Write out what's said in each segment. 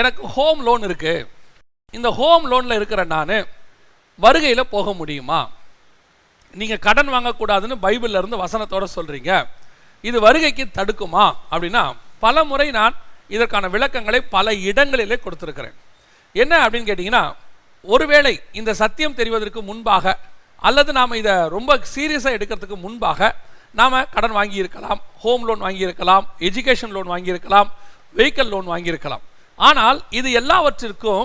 எனக்கு home loan இருக்கு. இந்த ஹோம் லோனில் இருக்கிற நான் வருகையில் போக முடியுமா? நீங்கள் கடன் வாங்கக்கூடாதுன்னு பைபிளில் இருந்து வசனத்தோட சொல்கிறீங்க இது வருகைக்கு தடுக்குமா? அப்படின்னா பல முறை நான் இதற்கான விளக்கங்களை பல இடங்களிலே கொடுத்துருக்கிறேன். என்ன அப்படின்னு கேட்டிங்கன்னா ஒருவேளை இந்த சத்தியம் தெரிவதற்கு முன்பாக அல்லது நாம் இதை ரொம்ப சீரியஸாக எடுக்கிறதுக்கு முன்பாக நாம் கடன் வாங்கியிருக்கலாம் ஹோம் லோன் வாங்கியிருக்கலாம் எஜுகேஷன் லோன் வாங்கியிருக்கலாம் வெஹிக்கல் லோன் வாங்கியிருக்கலாம். ஆனால் இது எல்லாவற்றிற்கும்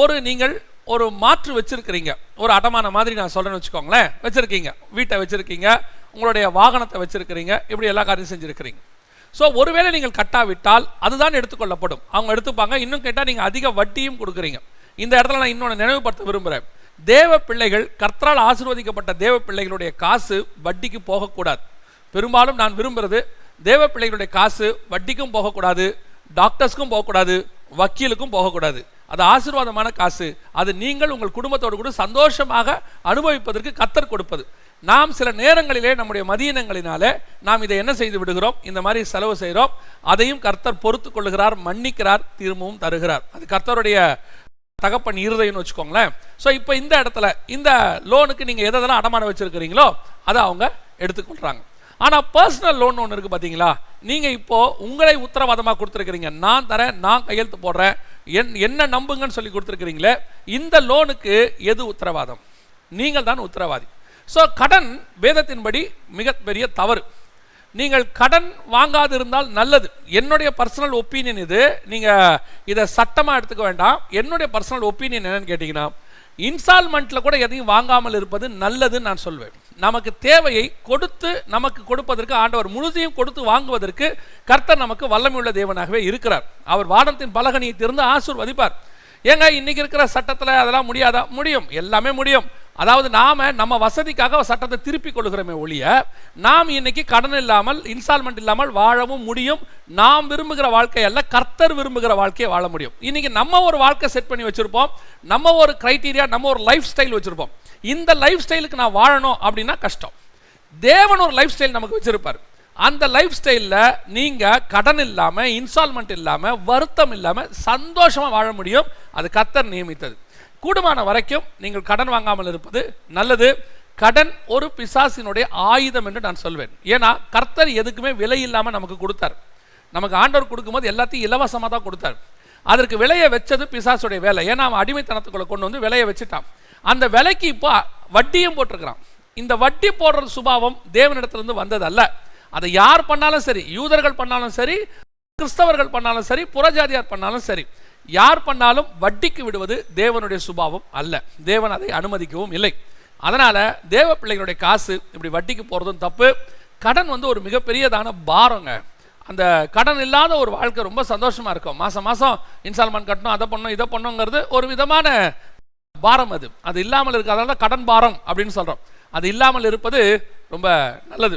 ஒரு நீங்கள் ஒரு மாற்று வச்சிருக்கிறீங்க. ஒரு அடமான மாதிரி நான் சொல்கிறேன்னு வச்சுக்கோங்களேன். வச்சுருக்கீங்க. வீட்டை வச்சுருக்கீங்க. உங்களுடைய வாகனத்தை வச்சுருக்கிறீங்க. இப்படி எல்லா காரியம் செஞ்சுருக்கிறீங்க. ஸோ ஒருவேளை நீங்கள் கட்டாவிட்டால் அதுதான் எடுத்துக்கொள்ளப்படும். அவங்க எடுத்துப்பாங்க. இன்னும் கேட்டால் நீங்கள் அதிக வட்டியும் கொடுக்குறீங்க. இந்த இடத்துல நான் இன்னொன்று நினைவுபடுத்த விரும்புகிறேன் தேவ பிள்ளைகள் கர்த்தரால் ஆசீர்வதிக்கப்பட்ட தேவ பிள்ளைகளுடைய காசு வட்டிக்கு போகக்கூடாது. பெரும்பாலும் நான் விரும்புகிறது தேவ பிள்ளைகளுடைய காசு வட்டிக்கும் போகக்கூடாது டாக்டர்ஸ்க்கும் போகக்கூடாது வக்கீலுக்கும் போகக்கூடாது. அது ஆசீர்வாதமான காசு. அது நீங்கள் உங்கள் குடும்பத்தோடு கூட சந்தோஷமாக அனுபவிப்பதற்கு கத்தர் கொடுப்பது. நாம் சில நேரங்களிலே நம்முடைய மதியினங்களினாலே நாம் இதை என்ன செய்து விடுகிறோம்? இந்த மாதிரி செலவு செய்கிறோம். அதையும் கர்த்தர் பொறுத்து கொள்கிறார் மன்னிக்கிறார் திரும்பவும் தருகிறார். அது கர்த்தருடைய தகப்பன் இருதயம்னு வச்சுக்கோங்களேன். ஸோ இப்போ இந்த இடத்துல இந்த லோனுக்கு நீங்கள் எதெல்லாம் அடமானம் வச்சுருக்கிறீங்களோ அதை அவங்க எடுத்துக்கொள்கிறாங்க ஆனால் பர்சனல் லோன் ஒன்று இருக்குது பார்த்தீங்களா நீங்கள் இப்போது உங்களை உத்தரவாதமாக கொடுத்துருக்கிறீங்க. நான் தரேன் நான் கையெழுத்து போடுறேன். என் என்ன நம்புங்கன்னு சொல்லி கொடுத்துருக்கிறீங்களே இந்த லோனுக்கு எது உத்தரவாதம்? நீங்கள் தான் உத்தரவாதி. ஸோ கடன் வேதத்தின்படி மிகப்பெரிய தவறு. நீங்கள் கடன் வாங்காது இருந்தால் நல்லது. என்னுடைய பர்சனல் ஒப்பீனியன் இது. நீங்கள் இதை சட்டமாக எடுத்துக்க வேண்டாம். என்னுடைய பர்சனல் ஒப்பீனியன் என்னன்னு கேட்டிங்கன்னா இன்ஸ்டால்மெண்ட்டில் கூட எதையும் வாங்காமல் இருப்பது நல்லதுன்னு நான் சொல்வேன். நமக்கு தேவையை கொடுத்து நமக்கு கொடுப்பதற்கு ஆண்டவர் முழுதையும் கொடுத்து வாங்குவதற்கு கர்த்தர் நமக்கு வல்லமையுள்ள தேவனாகவே இருக்கிறார். அவர் வானத்தின் பலகனியை திறந்து ஆசீர்வதிப்பார். ஏங்க இன்னைக்கு இருக்கிற சட்டத்தில் அதெல்லாம் முடியாதா? முடியும். எல்லாமே முடியும். அதாவது நாம நம்ம வசதிக்காக சட்டத்தை திருப்பி கொள்கிறோமே ஒழிய நாம் இன்னைக்கு கடன் இல்லாமல் இன்ஸ்டால்மெண்ட் இல்லாமல் வாழவும் முடியும். நாம் விரும்புகிற வாழ்க்கை அல்ல கர்த்தர் விரும்புகிற வாழ்க்கையை வாழ முடியும். இன்னைக்கு நம்ம ஒரு வாழ்க்கை செட் பண்ணி வச்சிருப்போம். நம்ம ஒரு கிரைட்டீரியா நம்ம ஒரு லைஃப் ஸ்டைல் வச்சிருப்போம். இந்த லைஃப் ஸ்டைலுக்கு நான் வாழணும் அப்படின்னா கஷ்டம். தேவன் ஒரு லைஃப் ஸ்டைல் நமக்கு வச்சிருப்பார். அந்த லைஃப் ஸ்டைலில் நீங்கள் கடன் இல்லாமல் இன்ஸ்டால்மெண்ட் இல்லாமல் வருத்தம் இல்லாமல் சந்தோஷமாக வாழ முடியும். அது கத்தர் நியமித்தது. கூடுமான வரைக்கும் நீங்கள் கடன் வாங்காமல் இருப்பது நல்லது. கடன் ஒரு பிசாசினுடைய ஆயுதம் என்று நான் சொல்வேன். ஏன்னா கர்த்தர் எதுக்குமே விலை இல்லாமல் நமக்கு கொடுத்தார். நமக்கு ஆண்டவர் கொடுக்கும்போது எல்லாத்தையும் இலவசமாக தான் கொடுத்தார். அதற்கு விலையை வச்சது பிசாசுடைய வேலை. ஏன்னா அவன் அடிமைத்தனத்துக்குள்ளே கொண்டு வந்து விலையை வச்சுட்டான். அந்த விலைக்கு இப்போ வட்டியும் போட்டிருக்கிறான். இந்த வட்டி போடுற சுபாவம் தேவனிடத்திலிருந்து வந்தது அல்ல அதை யார் பண்ணாலும் சரி யூதர்கள் பண்ணாலும் சரி கிறிஸ்தவர்கள் பண்ணாலும் சரி புறஜாதியார் பண்ணாலும் சரி யார் பண்ணாலும் வட்டிக்கு விடுவது தேவனுடைய சுபாவம் அல்ல. தேவன் அதை அனுமதிக்கவும் இல்லை. அதனால் தேவ பிள்ளைகளுடைய காசு இப்படி வட்டிக்கு போகிறதும் தப்பு. கடன் வந்து ஒரு மிகப்பெரியதான பாரங்க. அந்த கடன் இல்லாத ஒரு வாழ்க்கை ரொம்ப சந்தோஷமாக இருக்கும். மாதம் மாதம் இன்ஸ்டால்மெண்ட் கட்டணும் அதை பண்ணணும் இதை பண்ணணுங்கிறது ஒரு விதமான பாரம் அது. அது இல்லாமல் இருக்கு அதனால தான் கடன் பாரம் அப்படின்னு சொல்கிறோம் அது இல்லாமல் இருப்பது ரொம்ப நல்லது.